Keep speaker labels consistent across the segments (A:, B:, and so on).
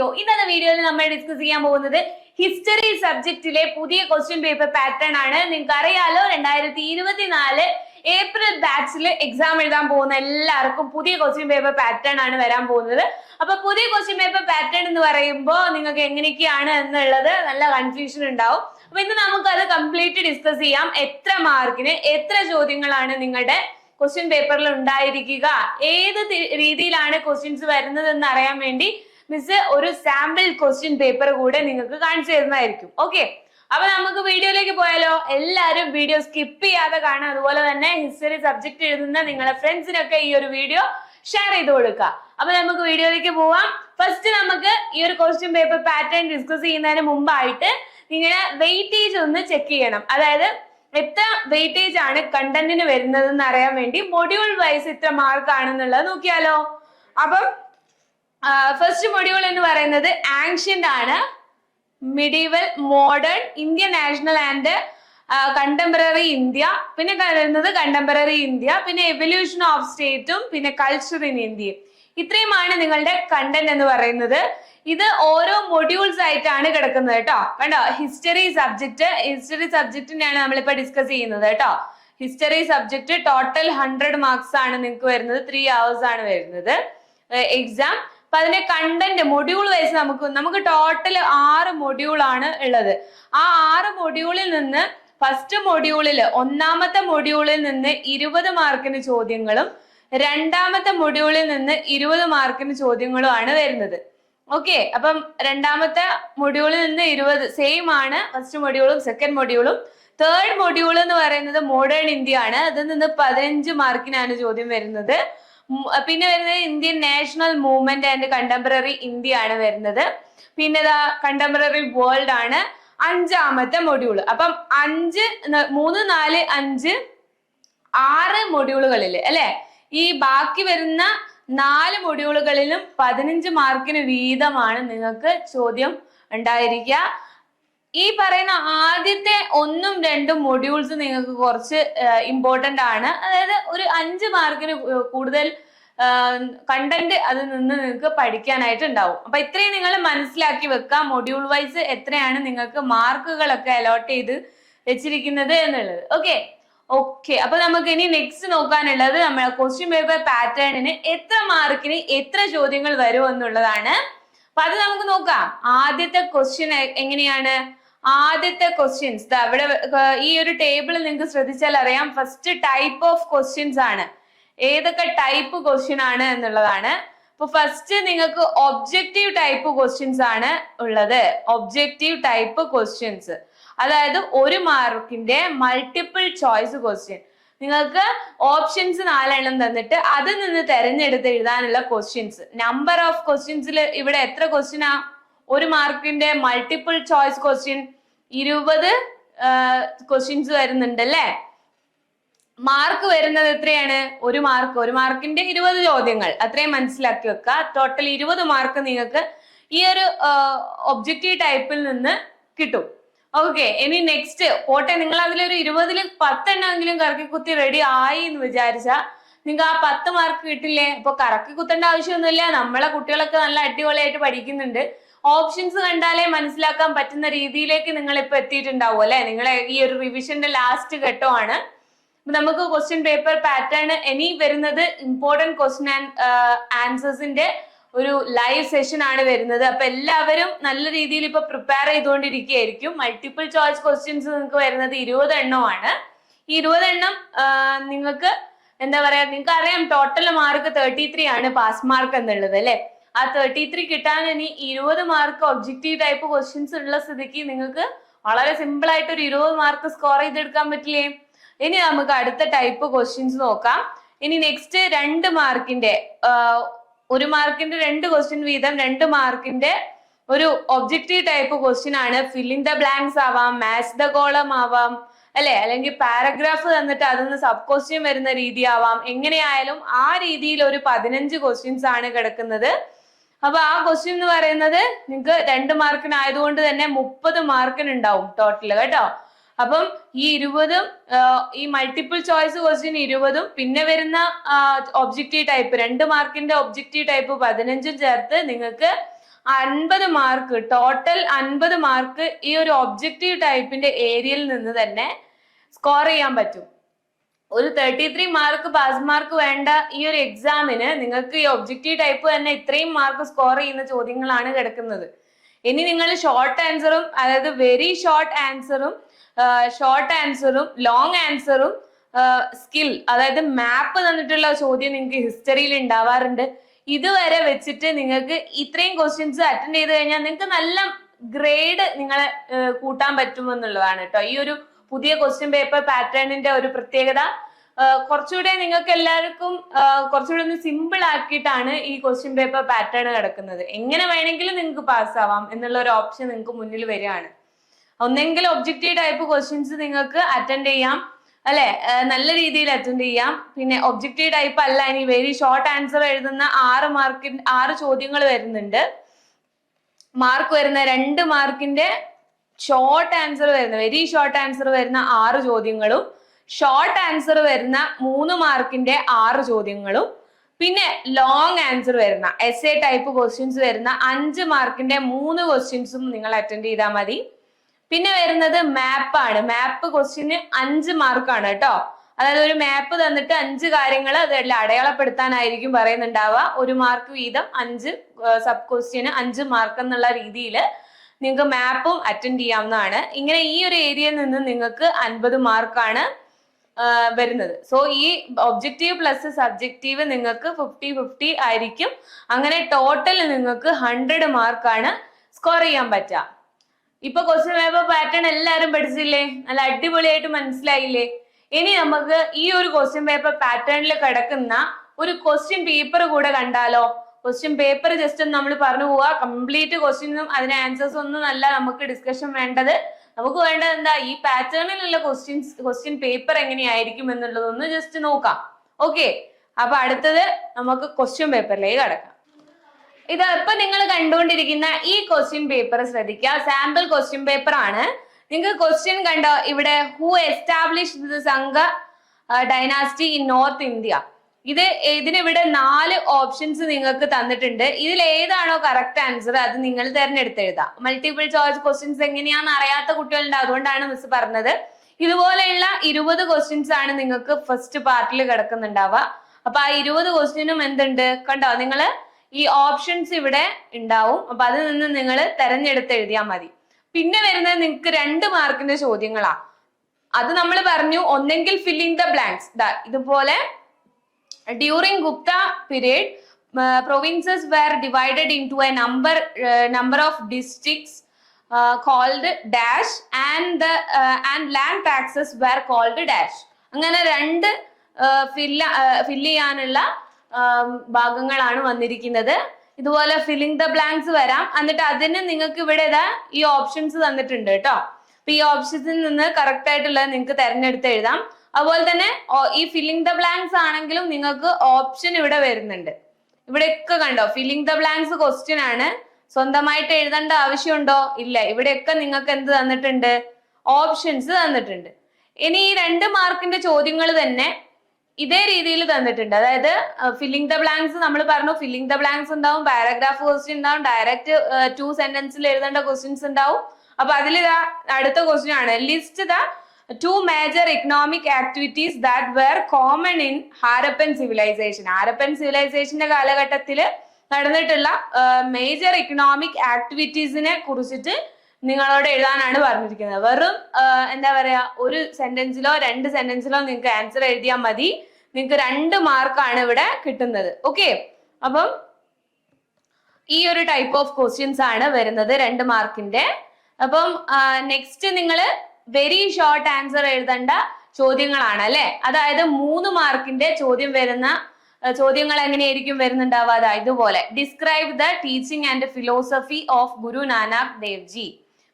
A: Video ഇന്നത്തെ വീഡിയോയിൽ നമ്മൾ ഡിസ്കസ് ചെയ്യാൻ പോകുന്നത് ഹിസ്റ്ററി സബ്ജക്റ്റിലെ പുതിയ ക്വസ്റ്റ്യൻ പേപ്പർ പാറ്റേൺ ആണ്. നിങ്ങൾക്ക് അറിയാലോ രണ്ടായിരത്തി ഇരുപത്തിനാല് ഏപ്രിൽ ബാച്ചിൽ എക്സാം എഴുതാൻ പോകുന്ന എല്ലാവർക്കും പുതിയ ക്വസ്റ്റ്യൻ പേപ്പർ പാറ്റേൺ ആണ് വരാൻ പോകുന്നത്. അപ്പൊ പുതിയ ക്വസ്റ്റ്യൻ പേപ്പർ പാറ്റേൺ എന്ന് പറയുമ്പോൾ നിങ്ങൾക്ക് എങ്ങനെയൊക്കെയാണ് എന്നുള്ളത് നല്ല കൺഫ്യൂഷൻ ഉണ്ടാവും. അപ്പൊ ഇന്ന് നമുക്കത് കംപ്ലീറ്റ് ഡിസ്കസ് ചെയ്യാം. എത്ര മാർക്കിന് എത്ര ചോദ്യങ്ങളാണ് നിങ്ങളുടെ ക്വസ്റ്റ്യൻ പേപ്പറിൽ ഉണ്ടായിരിക്കുക? ഏത് രീതിയിലാണ് ക്വസ്റ്റ്യൻസ് വരുന്നത് എന്ന് അറിയാൻ വേണ്ടി മിസ് ഒരു സാമ്പിൾ ക്വസ്റ്റ്യൻ പേപ്പർ കൂടെ നിങ്ങൾക്ക് കാണിച്ചു തരുന്നതായിരിക്കും. ഓക്കെ അപ്പൊ നമുക്ക് വീഡിയോയിലേക്ക് പോയാലോ? എല്ലാവരും വീഡിയോ സ്കിപ്പ് ചെയ്യാതെ കാണാം അതുപോലെ തന്നെ ഹിസ്റ്ററി സബ്ജക്ട് എഴുതുന്ന നിങ്ങളെ ഫ്രണ്ട്സിനൊക്കെ ഈ ഒരു വീഡിയോ ഷെയർ ചെയ്ത് കൊടുക്കുക. അപ്പൊ നമുക്ക് വീഡിയോയിലേക്ക് പോവാം. ഫസ്റ്റ് നമുക്ക് ഈ ഒരു ക്വസ്റ്റ്യൻ പേപ്പർ പാറ്റേൺ ഡിസ്കസ് ചെയ്യുന്നതിന് മുമ്പായിട്ട് നിങ്ങളെ വെയിറ്റേജ് ഒന്ന് ചെക്ക് ചെയ്യണം. അതായത് എത്ര വെയിറ്റേജ് ആണ് കണ്ടന്റിന് വരുന്നത് എന്ന് അറിയാൻ വേണ്ടി മൊഡ്യൂൾ വൈസ് ഇത്ര മാർക്ക് ആണെന്നുള്ളത് നോക്കിയാലോ. അപ്പം ഫസ്റ്റ് മൊഡ്യൂൾ എന്ന് പറയുന്നത് ആൻഷ്യന്റ് ആണ്. Medieval modern Indian national and contemporary India പിന്നെ വരുന്നത് കണ്ടംപററി ഇന്ത്യ പിന്നെ എവല്യൂഷൻ ഓഫ് സ്റ്റേറ്റും പിന്നെ കൾച്ചർ ഇൻ ഇന്ത്യയും ഇത്രയുമാണ് നിങ്ങളുടെ കണ്ടന്റ് എന്ന് പറയുന്നത്. ഇത് ഓരോ മൊഡ്യൂൾസ് ആയിട്ടാണ് കിടക്കുന്നത് കേട്ടോ. കണ്ടോ? ഹിസ്റ്ററി സബ്ജക്ട് ഹിസ്റ്ററി സബ്ജക്റ്റിനെയാണ് നമ്മളിപ്പോ ഡിസ്കസ് ചെയ്യുന്നത് കേട്ടോ. History subject total hundred marks ആണ് നിങ്ങൾക്ക് വരുന്നത്. ത്രീ അവേഴ്സ് ആണ് വരുന്നത്. എക്സാം അപ്പൊ അതിന്റെ കണ്ടന്റ് മൊഡ്യൂൾ വൈസ് നമുക്ക് നമുക്ക് ടോട്ടൽ ആറ് മൊഡ്യൂൾ ആണ് ഉള്ളത്. ആ ആറ് മൊഡ്യൂളിൽ നിന്ന് ഫസ്റ്റ് മൊഡ്യൂളിൽ ഒന്നാമത്തെ മൊഡ്യൂളിൽ നിന്ന് ഇരുപത് മാർക്കിന് ചോദ്യങ്ങളും രണ്ടാമത്തെ മൊഡ്യൂളിൽ നിന്ന് ഇരുപത് മാർക്കിന് ചോദ്യങ്ങളും ആണ് വരുന്നത്. ഓക്കെ അപ്പം രണ്ടാമത്തെ മൊഡ്യൂളിൽ നിന്ന് ഇരുപത് സെയിം ആണ്. ഫസ്റ്റ് മൊഡ്യൂളും സെക്കൻഡ് മൊഡ്യൂളും തേർഡ് മൊഡ്യൂൾ എന്ന് പറയുന്നത് മോഡേൺ ഇന്ത്യ ആണ്. അതിൽ നിന്ന് പതിനഞ്ച് മാർക്കിനാണ് ചോദ്യം വരുന്നത്. പിന്നെ വരുന്നത് Indian national movement and contemporary India ആണ് വരുന്നത്. പിന്നെ കണ്ടംപററി വേൾഡ് ആണ് അഞ്ചാമത്തെ മൊഡ്യൂൾ അപ്പം അഞ്ച് മൂന്ന് നാല് അഞ്ച് ആറ് മൊഡ്യൂളുകളിൽ അല്ലെ? ഈ ബാക്കി വരുന്ന നാല് മൊഡ്യൂളുകളിലും പതിനഞ്ച് മാർക്കിന് വീതമാണ് നിങ്ങൾക്ക് ചോദ്യം ഉണ്ടായിരിക്കുക. ഈ പറയുന്ന ആദ്യത്തെ ഒന്നും രണ്ടും മൊഡ്യൂൾസ് നിങ്ങൾക്ക് കുറച്ച് ഇമ്പോർട്ടന്റ് ആണ്. അതായത് ഒരു അഞ്ച് മാർക്കിന് കൂടുതൽ കണ്ടന്റ് അതിൽ നിന്ന് നിങ്ങൾക്ക് പഠിക്കാനായിട്ട് ഉണ്ടാവും. അപ്പൊ ഇത്രയും നിങ്ങൾ മനസ്സിലാക്കി വെക്കുക മൊഡ്യൂൾ വൈസ് എത്രയാണ് നിങ്ങൾക്ക് മാർക്കുകളൊക്കെ അലോട്ട് ചെയ്ത് വെച്ചിരിക്കുന്നത് എന്നുള്ളത്. ഓക്കെ ഓക്കെ അപ്പൊ നമുക്ക് ഇനി നെക്സ്റ്റ് നോക്കാനുള്ളത് നമ്മുടെ ക്വസ്റ്റ്യൻ പേപ്പർ പാറ്റേണിന് എത്ര മാർക്കിന് എത്ര ചോദ്യങ്ങൾ വരും എന്നുള്ളതാണ്. അപ്പൊ അത് നമുക്ക് നോക്കാം. ആദ്യത്തെ ക്വസ്റ്റ്യൻ എങ്ങനെയാണ്? ആദ്യത്തെ ക്വസ്റ്റ്യൻസ് അവിടെ ഈ ഒരു ടേബിൾ നിങ്ങൾക്ക് ശ്രദ്ധിച്ചാൽ അറിയാം. ഫസ്റ്റ് ടൈപ്പ് ഓഫ് ക്വസ്റ്റ്യൻസ് ആണ്. ഏതൊക്കെ ടൈപ്പ് ക്വസ്റ്റ്യൻ ആണ് എന്നുള്ളതാണ്. അപ്പൊ ഫസ്റ്റ് നിങ്ങൾക്ക് ഒബ്ജക്റ്റീവ് ടൈപ്പ് ക്വസ്റ്റ്യൻസ് ആണ് ഉള്ളത്. ഒബ്ജക്റ്റീവ് ടൈപ്പ് ക്വസ്റ്റ്യൻസ് അതായത് ഒരു മാർക്കിന്റെ മൾട്ടിപ്പിൾ ചോയ്സ് ക്വസ്റ്റ്യൻ നിങ്ങൾക്ക് ഓപ്ഷൻസ് നാലെണ്ണം തന്നിട്ട് അതിൽ നിന്ന് തെരഞ്ഞെടുത്ത് എഴുതാനുള്ള ക്വസ്റ്റ്യൻസ് നമ്പർ ഓഫ് ക്വസ്റ്റ്യൻസിൽ ഇവിടെ എത്ര ക്വസ്റ്റ്യൻ ആ? ഒരു മാർക്കിന്റെ മൾട്ടിപ്പിൾ ചോയ്സ് ക്വസ്റ്റ്യൻ ഇരുപത് ക്വസ്റ്റ്യൻസ് വരുന്നുണ്ട് അല്ലേ? മാർക്ക് വരുന്നത് എത്രയാണ്? ഒരു മാർക്ക് ഒരു മാർക്കിന്റെ ഇരുപത് ചോദ്യങ്ങൾ. അത്രയും മനസ്സിലാക്കി വെക്കുക. ടോട്ടൽ ഇരുപത് മാർക്ക് നിങ്ങൾക്ക് ഈ ഒരു ഒബ്ജക്റ്റീവ് ടൈപ്പിൽ നിന്ന് കിട്ടും. ഓക്കെ ഇനി നെക്സ്റ്റ് പോട്ടെ. നിങ്ങൾ അതിലൊരു ഇരുപതിൽ പത്തെണ്ണമെങ്കിലും കറക്കി കുത്തി റെഡി ആയി എന്ന് വിചാരിച്ചാ നിങ്ങൾക്ക് ആ പത്ത് മാർക്ക് കിട്ടില്ലേ? അപ്പൊ കറക്കി കുത്തേണ്ട ആവശ്യമൊന്നുമില്ല. നമ്മളെ കുട്ടികളൊക്കെ നല്ല അടിപൊളിയായിട്ട് പഠിക്കുന്നുണ്ട്. ഓപ്ഷൻസ് കണ്ടാലേ മനസ്സിലാക്കാൻ പറ്റുന്ന രീതിയിലേക്ക് നിങ്ങൾ ഇപ്പൊ എത്തിയിട്ടുണ്ടാവും അല്ലെ? നിങ്ങൾ ഈ ഒരു റിവിഷന്റെ ലാസ്റ്റ് ഘട്ടമാണ്. നമുക്ക് ക്വസ്റ്റ്യൻ പേപ്പർ പാറ്റേൺ ഇനി വരുന്നത് ഇമ്പോർട്ടന്റ് ക്വസ്റ്റ്യൻ ആൻഡ് ആൻസേഴ്സിന്റെ ഒരു ലൈവ് സെഷൻ ആണ് വരുന്നത്. അപ്പൊ എല്ലാവരും നല്ല രീതിയിൽ ഇപ്പൊ പ്രിപ്പയർ ചെയ്തുകൊണ്ടിരിക്കുകയായിരിക്കും. മൾട്ടിപ്പിൾ ചോയ്സ് ക്വസ്റ്റ്യൻസ് നിങ്ങൾക്ക് വരുന്നത് ഇരുപത് എണ്ണമാണ്. ഈ ഇരുപത് എണ്ണം നിങ്ങൾക്ക് എന്താ പറയാ നിങ്ങൾക്ക് അറിയാം ടോട്ടൽ മാർക്ക് തേർട്ടി ത്രീ ആണ് പാസ് മാർക്ക് എന്നുള്ളത് അല്ലെ? ആ തേർട്ടി ത്രീ കിട്ടാൻ ഇനി ഇരുപത് മാർക്ക് ഒബ്ജക്റ്റീവ് ടൈപ്പ് ക്വസ്റ്റ്യൻസ് ഉള്ള സ്ഥിതിക്ക് നിങ്ങൾക്ക് വളരെ സിമ്പിൾ ആയിട്ട് ഒരു ഇരുപത് മാർക്ക് സ്കോർ ചെയ്തെടുക്കാൻ പറ്റില്ലേ? ഇനി നമുക്ക് അടുത്ത ടൈപ്പ് ക്വസ്റ്റ്യൻസ് നോക്കാം. ഇനി നെക്സ്റ്റ് രണ്ട് മാർക്കിന്റെ ഒരു മാർക്കിന്റെ രണ്ട് ക്വസ്റ്റ്യൻ വീതം രണ്ട് മാർക്കിന്റെ ഒരു ഒബ്ജക്റ്റീവ് ടൈപ്പ് ക്വസ്റ്റ്യൻ ആണ്. ഫില്ലിൻ ദ ബ്ലാങ്ക്സ് ആവാം മാച്ച് ദ കോളം ആവാം അല്ലെ? അല്ലെങ്കിൽ പാരഗ്രാഫ് തന്നിട്ട് അതിൽ നിന്ന് സബ് ക്വസ്റ്റ്യൻ വരുന്ന രീതി ആവാം. എങ്ങനെയായാലും ആ രീതിയിൽ ഒരു പതിനഞ്ച് ക്വസ്റ്റ്യൻസ് ആണ് കിടക്കുന്നത്. അപ്പൊ ആ ക്വസ്റ്റ്യൻ എന്ന് പറയുന്നത് നിങ്ങൾക്ക് രണ്ട് മാർക്കിന് ആയതുകൊണ്ട് തന്നെ മുപ്പത് മാർക്കിന് ഉണ്ടാവും ടോട്ടൽ കേട്ടോ. അപ്പം ഈ ഇരുപതും ഈ മൾട്ടിപ്പിൾ ചോയ്സ് ക്വസ്റ്റ്യൻ ഇരുപതും പിന്നെ വരുന്ന ഒബ്ജക്റ്റീവ് ടൈപ്പ് രണ്ട് മാർക്കിന്റെ ഒബ്ജക്റ്റീവ് ടൈപ്പ് പതിനഞ്ചും ചേർത്ത് നിങ്ങൾക്ക് അൻപത് മാർക്ക് ടോട്ടൽ അൻപത് മാർക്ക് ഈ ഒരു ഒബ്ജക്റ്റീവ് ടൈപ്പിന്റെ ഏരിയയിൽ നിന്ന് തന്നെ സ്കോർ ചെയ്യാൻ പറ്റും. ഒരു thirty three mark pass mark വേണ്ട ഈ ഒരു എക്സാമിന് നിങ്ങൾക്ക് ഈ ഒബ്ജക്റ്റീവ് ടൈപ്പ് തന്നെ ഇത്രയും മാർക്ക് സ്കോർ ചെയ്യുന്ന ചോദ്യങ്ങളാണ് കിടക്കുന്നത്. ഇനി നിങ്ങൾ ഷോർട്ട് ആൻസറും അതായത് വെരി ഷോർട്ട് ആൻസറും ഷോർട്ട് ആൻസറും ലോങ് ആൻസറും സ്കിൽ അതായത് മാപ്പ് തന്നിട്ടുള്ള ചോദ്യം നിങ്ങൾക്ക് ഹിസ്റ്ററിയിൽ ഉണ്ടാവാറുണ്ട്. ഇതുവരെ വെച്ചിട്ട് നിങ്ങൾക്ക് ഇത്രയും ക്വസ്റ്റ്യൻസ് അറ്റൻഡ് ചെയ്ത് കഴിഞ്ഞാൽ നിങ്ങൾക്ക് നല്ല ഗ്രേഡ് നിങ്ങളെ കൂട്ടാൻ പറ്റുമെന്നുള്ളതാണ് കേട്ടോ. ഈ ഒരു പുതിയ ക്വസ്റ്റ്യൻ പേപ്പർ പാറ്റേണിന്റെ ഒരു പ്രത്യേകത. കുറച്ചുകൂടെ നിങ്ങൾക്ക് എല്ലാവർക്കും കുറച്ചുകൂടെ ഒന്ന് സിമ്പിൾ ആക്കിയിട്ടാണ് ഈ ക്വസ്റ്റ്യൻ പേപ്പർ പാറ്റേൺ കിടക്കുന്നത്. എങ്ങനെ വേണമെങ്കിലും നിങ്ങൾക്ക് പാസ്സാവാം എന്നുള്ള ഒരു ഓപ്ഷൻ നിങ്ങൾക്ക് മുന്നിൽ വരികയാണ്. ഒന്നെങ്കിൽ ഒബ്ജക്റ്റീവ് ടൈപ്പ് ക്വസ്റ്റ്യൻസ് നിങ്ങൾക്ക് അറ്റൻഡ് ചെയ്യാം അല്ലെ? നല്ല രീതിയിൽ അറ്റൻഡ് ചെയ്യാം. പിന്നെ ഒബ്ജക്റ്റീവ് ടൈപ്പ് അല്ല ഇനി വെരി ഷോർട്ട് ആൻസർ എഴുതുന്ന ആറ് മാർക്കിൻ ആറ് ചോദ്യങ്ങൾ വരുന്നുണ്ട്. മാർക്ക് വരുന്ന രണ്ട് മാർക്കിന്റെ ഷോർട്ട് ആൻസർ വരുന്ന വെരി ഷോർട്ട് ആൻസർ വരുന്ന ആറ് ചോദ്യങ്ങളും ഷോർട്ട് ആൻസർ വരുന്ന മൂന്ന് മാർക്കിന്റെ ആറ് ചോദ്യങ്ങളും പിന്നെ ലോങ് ആൻസർ വരുന്ന എസ് എ ടൈപ്പ് ക്വസ്റ്റ്യൻസ് വരുന്ന അഞ്ച് മാർക്കിന്റെ മൂന്ന് ക്വസ്റ്റ്യൻസും നിങ്ങൾ അറ്റൻഡ് ചെയ്താൽ മതി. പിന്നെ വരുന്നത് മാപ്പാണ് മാപ്പ് ക്വസ്റ്റ്യന് അഞ്ച് മാർക്കാണ് കേട്ടോ. അതായത് ഒരു മാപ്പ് തന്നിട്ട് അഞ്ച് കാര്യങ്ങൾ അതെല്ലാം അടയാളപ്പെടുത്താനായിരിക്കും പറയുന്നുണ്ടാവുക. ഒരു മാർക്ക് വീതം അഞ്ച് സബ് ക്വസ്റ്റ്യന് അഞ്ച് മാർക്ക് എന്നുള്ള രീതിയിൽ നിങ്ങൾക്ക് മാപ്പും അറ്റൻഡ് ചെയ്യാവുന്നതാണ്. ഇങ്ങനെ ഈ ഒരു ഏരിയയിൽ നിന്ന് നിങ്ങൾക്ക് അൻപത് മാർക്കാണ് വരുന്നത്. സോ ഈ ഒബ്ജക്റ്റീവ് പ്ലസ് സബ്ജക്റ്റീവ് നിങ്ങൾക്ക് ഫിഫ്റ്റി ഫിഫ്റ്റി ആയിരിക്കും. അങ്ങനെ ടോട്ടൽ നിങ്ങൾക്ക് ഹൺഡ്രഡ് മാർക്കാണ് സ്കോർ ചെയ്യാൻ പറ്റുക. ഇപ്പൊ ക്വസ്റ്റ്യൻ പേപ്പർ പാറ്റേൺ എല്ലാവരും പഠിച്ചില്ലേ? നല്ല അടിപൊളിയായിട്ട് മനസ്സിലായില്ലേ? ഇനി നമുക്ക് ഈ ഒരു ക്വസ്റ്റ്യൻ പേപ്പർ പാറ്റേണിൽ കിടക്കുന്ന ഒരു ക്വസ്റ്റ്യൻ പേപ്പർ കൂടെ കണ്ടാലോ? ക്വസ്റ്റ്യൻ പേപ്പർ ജസ്റ്റ് നമ്മൾ പറഞ്ഞു പോവാ. കംപ്ലീറ്റ് ക്വസ്റ്റ്യനും അതിന് ആൻസേഴ്സ് ഒന്നും അല്ല നമുക്ക് ഡിസ്കഷൻ വേണ്ടത്. നമുക്ക് വേണ്ടത് എന്താ? ഈ പാറ്റേണിലുള്ള ക്വസ്റ്റ്യൻസ് ക്വസ്റ്റ്യൻ പേപ്പർ എങ്ങനെയായിരിക്കും എന്നുള്ളതൊന്ന് ജസ്റ്റ് നോക്കാം. ഓക്കെ അപ്പൊ അടുത്തത് നമുക്ക് ക്വസ്റ്റ്യൻ പേപ്പറിലേക്ക് കടക്കാം. ഇത് ഇപ്പൊ നിങ്ങൾ കണ്ടുകൊണ്ടിരിക്കുന്ന ഈ ക്വസ്റ്റ്യൻ പേപ്പർ ശ്രദ്ധിക്കുക. സാമ്പിൾ ക്വസ്റ്റ്യൻ പേപ്പർ ആണ്. നിങ്ങൾക്ക് ക്വസ്റ്റ്യൻ കണ്ടോ? ഇവിടെ who establish the Sunga dynasty in north India ഇത് ഇതിനിവിടെ നാല് ഓപ്ഷൻസ് നിങ്ങൾക്ക് തന്നിട്ടുണ്ട്. ഇതിൽ ഏതാണോ കറക്റ്റ് ആൻസർ അത് നിങ്ങൾ തിരഞ്ഞെടുത്ത് എഴുതാം മൾട്ടിപ്പിൾ ചോയ്സ് ക്വസ്റ്റ്യൻസ് എങ്ങനെയാണെന്ന് അറിയാത്ത കുട്ടികളുണ്ട് അതുകൊണ്ടാണ് മിസ് പറഞ്ഞത്. ഇതുപോലെയുള്ള ഇരുപത് ക്വസ്റ്റ്യൻസ് ആണ് നിങ്ങൾക്ക് ഫസ്റ്റ് പാർട്ടിൽ കിടക്കുന്നുണ്ടാവുക. അപ്പൊ ആ ഇരുപത് ക്വസ്റ്റ്യനും എന്തുണ്ട്? കണ്ടോ? നിങ്ങൾ ഈ ഓപ്ഷൻസ് ഇവിടെ ഉണ്ടാവും. അപ്പൊ അതിൽ നിന്ന് നിങ്ങൾ തെരഞ്ഞെടുത്ത് എഴുതിയാൽ മതി. പിന്നെ വരുന്നത് നിങ്ങൾക്ക് രണ്ട് മാർക്കിന്റെ ചോദ്യങ്ങളാ. അത് നമ്മൾ പറഞ്ഞു ഒന്നെങ്കിൽ ഫില്ലിംഗ് ദ ബ്ലാങ്ക്സ് ഇതുപോലെ during Gupta period provinces were divided into a number uh, number of districts uh, called dash and the uh, and land അങ്ങനെ രണ്ട് ഫില്ല ഫില്ല് ചെയ്യാനുള്ള ആം, ഭാഗങ്ങളാണ് വന്നിരിക്കുന്നത്. ഇതുപോലെ ഫില്ലിംഗ് ദ ബ്ലാങ്ക്സ് വരാം. എന്നിട്ട് അതിന് നിങ്ങൾക്ക് ഇവിടെ ഇതാ ഈ ഓപ്ഷൻസ് തന്നിട്ടുണ്ട് കേട്ടോ. അപ്പൊ ഈ ഓപ്ഷൻസിൽ നിന്ന് കറക്റ്റ് ആയിട്ടുള്ളത് നിങ്ങൾക്ക് തെരഞ്ഞെടുത്ത് എഴുതാം. അതുപോലെ തന്നെ ഈ ഫില്ലിംഗ് ദ ബ്ലാങ്ക്സ് ആണെങ്കിലും നിങ്ങൾക്ക് ഓപ്ഷൻ ഇവിടെ വരുന്നുണ്ട്. ഇവിടെയൊക്കെ കണ്ടോ ഫില്ലിംഗ് ദ ബ്ലാങ്ക്സ് ക്വസ്റ്റ്യൻ ആണ്. സ്വന്തമായിട്ട് എഴുതേണ്ട ആവശ്യമുണ്ടോ? ഇല്ല. ഇവിടെയൊക്കെ നിങ്ങൾക്ക് എന്ത് തന്നിട്ടുണ്ട്? ഓപ്ഷൻസ് തന്നിട്ടുണ്ട്. ഇനി ഈ രണ്ട് മാർക്കിന്റെ ചോദ്യങ്ങൾ തന്നെ ഇതേ രീതിയിൽ തന്നിട്ടുണ്ട്. അതായത് ഫില്ലിംഗ് ദ ബ്ലാങ്ക്സ് നമ്മൾ പറഞ്ഞു ഫില്ലിംഗ് ദ ബ്ലാങ്ക്സ് ഉണ്ടാവും പാരഗ്രാഫ് ക്വസ്റ്റ്യൻ ഉണ്ടാവും ഡയറക്റ്റ് ടു സെന്റൻസിൽ എഴുതേണ്ട ക്വസ്റ്റ്യൻസ് ഉണ്ടാവും. അപ്പൊ അതിൽ അടുത്ത ക്വസ്റ്റ്യൻ ആണ്. List the two major economic activities that were common in Harappan civilisation Harappan സിവിലൈസേഷന്റെ കാലഘട്ടത്തിൽ നടന്നിട്ടുള്ള മേജർ ഇക്കണോമിക് ആക്ടിവിറ്റീസിനെ കുറിച്ചിട്ട് നിങ്ങളോട് എഴുതാനാണ് പറഞ്ഞിരിക്കുന്നത്. വെറും എന്താ പറയാ ഒരു സെന്റൻസിലോ രണ്ട് സെന്റൻസിലോ നിങ്ങൾക്ക് ആൻസർ എഴുതിയാൽ മതി. നിങ്ങൾക്ക് രണ്ട് മാർക്കാണ് ഇവിടെ കിട്ടുന്നത്. ഓക്കെ അപ്പം ഈ ഒരു ടൈപ്പ് ഓഫ് ക്വസ്റ്റ്യൻസ് ആണ് വരുന്നത് രണ്ട് മാർക്കിന്റെ അപ്പം നെക്സ്റ്റ് നിങ്ങൾ വെരി ഷോർട്ട് ആൻസർ എഴുതേണ്ട ചോദ്യങ്ങളാണ് അല്ലെ? അതായത് മൂന്ന് മാർക്കിന്റെ ചോദ്യം വരുന്ന ചോദ്യങ്ങൾ എങ്ങനെയായിരിക്കും വരുന്നുണ്ടാവുക? അതാ ഇതുപോലെ. Describe the teaching and philosophy of Guru Nanak Dev ji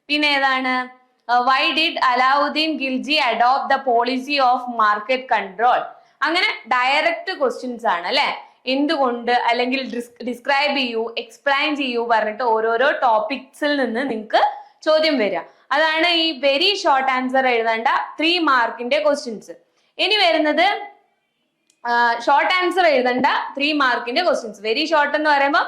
A: പിന്നെ ഏതാണ്? Why did Alauddin Khilji adopt the policy of market control അങ്ങനെ ഡയറക്റ്റ് ക്വസ്റ്റ്യൻസ് ആണ് അല്ലെ? എന്തുകൊണ്ട് അല്ലെങ്കിൽ ഡിസ്ക്രൈബ് ചെയ്യൂ എക്സ്പ്ലെയിൻ ചെയ്യൂ പറഞ്ഞിട്ട് ഓരോരോ ടോപ്പിക്സിൽ നിന്ന് നിങ്ങൾക്ക് ചോദ്യം വരിക. അതാണ് ഈ വെരി ഷോർട്ട് ആൻസർ എഴുതേണ്ട ത്രീ മാർക്കിന്റെ ക്വസ്റ്റ്യൻസ് ഇനി വരുന്നത് ഷോർട്ട് ആൻസർ എഴുതേണ്ട ത്രീ മാർക്കിന്റെ ക്വസ്റ്റ്യൻസ് വെരി ഷോർട്ട് എന്ന് പറയുമ്പോൾ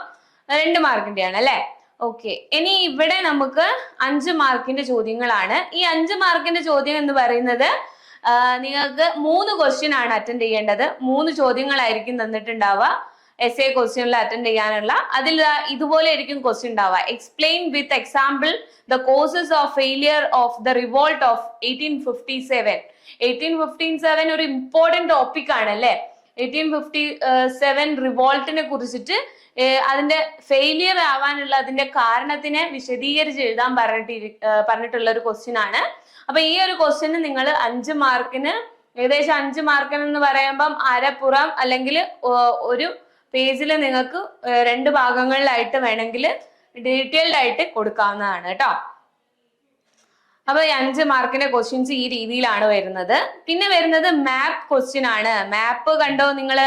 A: രണ്ട് മാർക്കിന്റെയാണ് അല്ലെ? ഓക്കെ ഇനി ഇവിടെ നമുക്ക് അഞ്ച് മാർക്കിന്റെ ചോദ്യങ്ങളാണ്. ഈ അഞ്ച് മാർക്കിന്റെ ചോദ്യം എന്ന് പറയുന്നത് നിങ്ങൾക്ക് മൂന്ന് ക്വസ്റ്റ്യൻ ആണ് അറ്റൻഡ് ചെയ്യേണ്ടത്. മൂന്ന് ചോദ്യങ്ങളായിരിക്കും തന്നിട്ടുണ്ടാവുക. എസ് എ ക്വസ്റ്റ്യനിൽ അറ്റൻഡ് ചെയ്യാനുള്ള. അതിൽ ഇതുപോലെ ആയിരിക്കും ക്വസ്റ്റ്യൻ ഉണ്ടാവുക. Explain with example the causes of failure of the revolt of eighteen fifty seven eighteen fifteen seven ഒരു ഇമ്പോർട്ടന്റ് ടോപ്പിക് ആണ് അല്ലേ? എയ്റ്റീൻ ഫിഫ്റ്റി സെവൻ റിവോൾട്ടിനെ കുറിച്ചിട്ട് അതിന്റെ ഫെയിലിയർ ആവാനുള്ള അതിന്റെ കാരണത്തിനെ വിശദീകരിച്ച് എഴുതാൻ പറഞ്ഞിട്ട് പറഞ്ഞിട്ടുള്ള ഒരു ക്വസ്റ്റ്യൻ ആണ്. അപ്പൊ ഈ ഒരു ക്വസ്റ്റ്യന് നിങ്ങൾ അഞ്ച് മാർക്കിന് ഏകദേശം അഞ്ച് മാർക്കിന് എന്ന് പറയുമ്പം അരപ്പുറം അല്ലെങ്കിൽ ഒരു പേജിൽ നിങ്ങൾക്ക് രണ്ട് ഭാഗങ്ങളിലായിട്ട് വേണമെങ്കിൽ ഡീറ്റെയിൽഡ് ആയിട്ട് കൊടുക്കാവുന്നതാണ് കേട്ടോ. അപ്പൊ ഈ അഞ്ച് മാർക്കിന്റെ ക്വസ്റ്റ്യൻസ് ഈ രീതിയിലാണ് വരുന്നത്. പിന്നെ വരുന്നത് മാപ്പ് ക്വസ്റ്റ്യൻ ആണ്. മാപ്പ് കണ്ടോ നിങ്ങൾ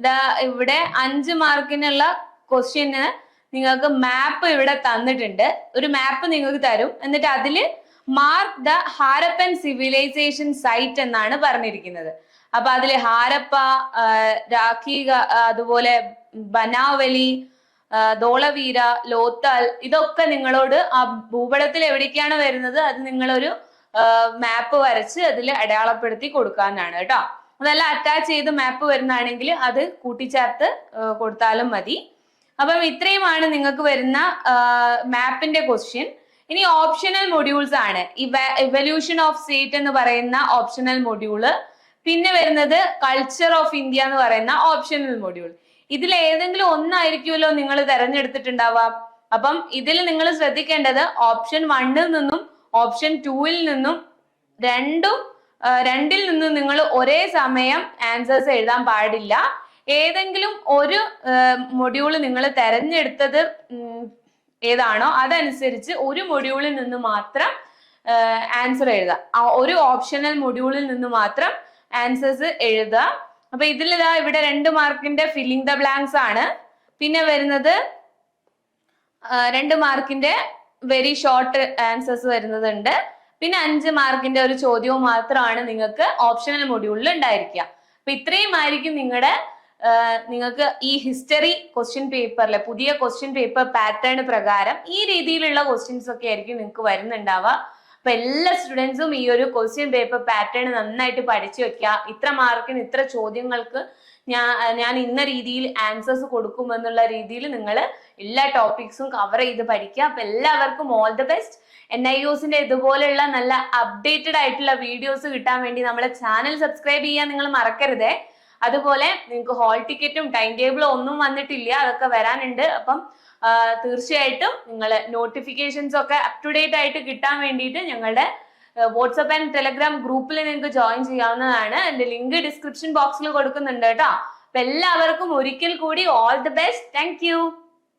A: ഇതാ ഇവിടെ അഞ്ച് മാർക്കിനുള്ള ക്വസ്റ്റ്യന് നിങ്ങൾക്ക് മാപ്പ് ഇവിടെ തന്നിട്ടുണ്ട്. ഒരു മാപ്പ് നിങ്ങൾക്ക് തരും. എന്നിട്ട് അതിൽ mark the Harappan civilisation site എന്നാണ് പറഞ്ഞിരിക്കുന്നത്. അപ്പൊ അതിൽ ഹാരപ്പ രാഖി അതുപോലെ ബനാവലി ദോളവീര ലോത്താൽ ഇതൊക്കെ നിങ്ങളോട് ആ ഭൂപടത്തിൽ എവിടേക്കാണ് വരുന്നത്? അത് നിങ്ങളൊരു മാപ്പ് വരച്ച് അതിൽ അടയാളപ്പെടുത്തി കൊടുക്കാന്നാണ് കേട്ടോ. അതല്ല അറ്റാച്ച് ചെയ്ത് മാപ്പ് വരുന്നതാണെങ്കിൽ അത് കൂട്ടിച്ചേർത്ത് കൊടുത്താലും മതി. അപ്പം ഇത്രയുമാണ് നിങ്ങൾക്ക് വരുന്ന മാപ്പിന്റെ ക്വസ്റ്റ്യൻ ഇനി ഓപ്ഷണൽ മൊഡ്യൂൾസ് ആണ്. ഇവല്യൂഷൻ ഓഫ് സ്റ്റേറ്റ് എന്ന് പറയുന്ന ഓപ്ഷണൽ മൊഡ്യൂൾ പിന്നെ വരുന്നത് കൾച്ചർ ഓഫ് ഇന്ത്യ എന്ന് പറയുന്ന ഓപ്ഷണൽ മൊഡ്യൂൾ ഇതിൽ ഏതെങ്കിലും ഒന്നായിരിക്കുമല്ലോ നിങ്ങൾ തെരഞ്ഞെടുത്തിട്ടുണ്ടാവാം അപ്പം ഇതിൽ നിങ്ങൾ ശ്രദ്ധിക്കേണ്ടത് ഓപ്ഷൻ വണ്ണിൽ നിന്നും ഓപ്ഷൻ ടൂവിൽ നിന്നും രണ്ടും രണ്ടിൽ നിന്നും നിങ്ങൾ ഒരേ സമയം ആൻസേഴ്സ് എഴുതാൻ പാടില്ല. ഏതെങ്കിലും ഒരു മൊഡ്യൂൾ നിങ്ങൾ തെരഞ്ഞെടുത്തത് ഏതാണോ അതനുസരിച്ച് ഒരു മൊഡ്യൂളിൽ നിന്ന് മാത്രം ആൻസർ എഴുതുക. ഒരു ഓപ്ഷണൽ മൊഡ്യൂളിൽ നിന്ന് മാത്രം ആൻസേഴ്സ് എഴുതുക. അപ്പൊ ഇതിൽ ഇതാ ഇവിടെ രണ്ട് മാർക്കിന്റെ ഫില്ലിംഗ് ദ ബ്ലാങ്ക്സ് ആണ്. പിന്നെ വരുന്നത് രണ്ട് മാർക്കിന്റെ വെരി ഷോർട്ട് ആൻസേഴ്സ് വരുന്നതുണ്ട് പിന്നെ അഞ്ച് മാർക്കിന്റെ ഒരു ചോദ്യവും മാത്രമാണ് നിങ്ങൾക്ക് ഓപ്ഷണൽ മൊഡ്യൂളിൽ ഉണ്ടായിരിക്കുക. അപ്പൊ ഇത്രയും ആയിരിക്കും നിങ്ങളുടെ നിങ്ങൾക്ക് ഈ ഹിസ്റ്ററി ക്വസ്റ്റ്യൻ പേപ്പറിലെ പുതിയ ക്വസ്റ്റ്യൻ പേപ്പർ പാറ്റേൺ പ്രകാരം ഈ രീതിയിലുള്ള ക്വസ്റ്റ്യൻസ് ഒക്കെ ആയിരിക്കും നിങ്ങൾക്ക് വരുന്നുണ്ടാവുക. അപ്പൊ എല്ലാ സ്റ്റുഡൻസും ഈ ഒരു ക്വസ്റ്റ്യൻ പേപ്പർ പാറ്റേൺ നന്നായിട്ട് പഠിച്ചു വെക്കുക. ഇത്ര മാർക്കിന് ഇത്ര ചോദ്യങ്ങൾക്ക് ഞാൻ ഞാൻ ഇന്ന രീതിയിൽ ആൻസേഴ്സ് കൊടുക്കുമെന്നുള്ള രീതിയിൽ നിങ്ങൾ എല്ലാ ടോപ്പിക്സും കവർ ചെയ്ത് പഠിക്കുക. അപ്പൊ എല്ലാവർക്കും all the best N I യുസിന്റെ ഇതുപോലെയുള്ള നല്ല അപ്ഡേറ്റഡ് ആയിട്ടുള്ള വീഡിയോസ് കിട്ടാൻ വേണ്ടി നമ്മളെ ചാനൽ സബ്സ്ക്രൈബ് ചെയ്യാൻ നിങ്ങൾ മറക്കരുതേ. അതുപോലെ നിങ്ങൾക്ക് ഹോൾ ടിക്കറ്റും ടൈം ടേബിളും ഒന്നും വന്നിട്ടില്ല അതൊക്കെ വരാനുണ്ട്. അപ്പം തീർച്ചയായിട്ടും നിങ്ങൾ നോട്ടിഫിക്കേഷൻസ് ഒക്കെ അപ് ടു ഡേറ്റ് ആയിട്ട് കിട്ടാൻ വേണ്ടിയിട്ട് ഞങ്ങളുടെ വാട്സപ്പ് ആൻഡ് ടെലഗ്രാം ഗ്രൂപ്പിൽ നിങ്ങൾക്ക് ജോയിൻ ചെയ്യാവുന്നതാണ്. എന്റെ ലിങ്ക് ഡിസ്ക്രിപ്ഷൻ ബോക്സിൽ കൊടുക്കുന്നുണ്ട് കേട്ടോ. അപ്പൊ എല്ലാവർക്കും ഒരിക്കൽ കൂടി ഓൾ ദി ബെസ്റ്റ് താങ്ക്